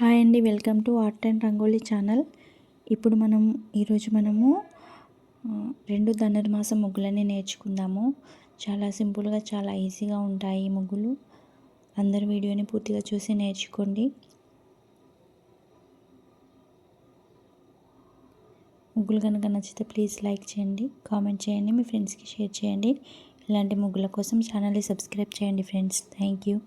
Hi అండి welcome to art and rangoli channel. ఇప్పుడు మనం ఈరోజు మనము రెండు ధనుర్మాస ముగ్గులని నేర్చుకుందాము. చాలా సింపుల్గా చాలా ఈజీగా ఉంటాయి ఈ ముగ్గులు. అందరు వీడియోని పూర్తిగా చూసి నేర్చుకోండి. ముగ్గులు కనుక నచ్చితే ప్లీజ్ లైక్ చేయండి కామెంట్ చేయండి మీ ఫ్రెండ్స్కి షేర్ చేయండి. ఇలాంటి ముగ్గుల కోసం ఛానల్ని సబ్స్క్రైబ్ చేయండి ఫ్రెండ్స్. Thank you.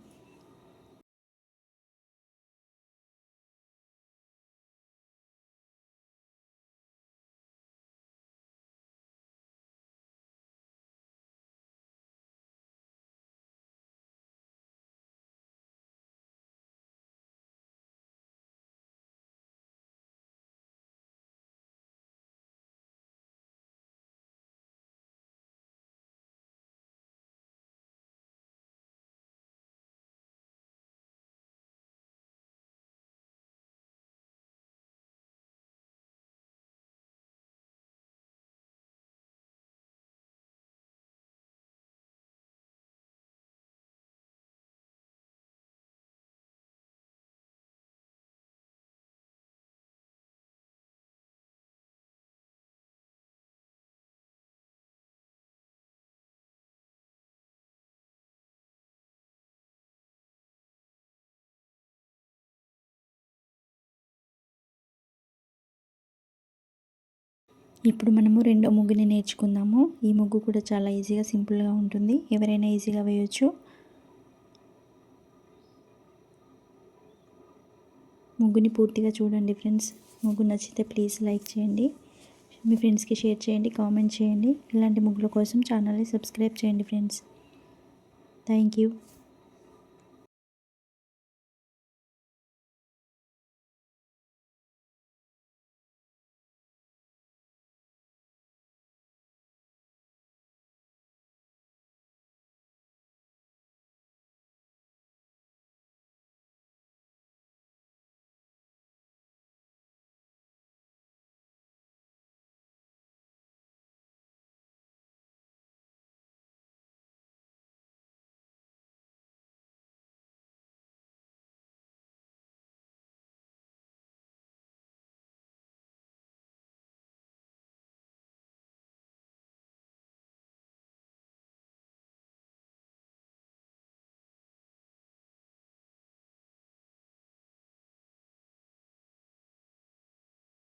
ఇప్పుడు మనము రెండో ముగ్గుని నేర్చుకుందాము. ఈ ముగ్గు కూడా చాలా ఈజీగా సింపుల్గా ఉంటుంది. ఎవరైనా ఈజీగా వేయొచ్చు. ముగ్గుని పూర్తిగా చూడండి ఫ్రెండ్స్. ముగ్గు నచ్చితే ప్లీజ్ లైక్ చేయండి. మీ ఫ్రెండ్స్కి షేర్ చేయండి కామెంట్ చేయండి. ఇలాంటి ముగ్గుల కోసం ఛానల్ని సబ్స్క్రైబ్ చేయండి ఫ్రెండ్స్. Thank you.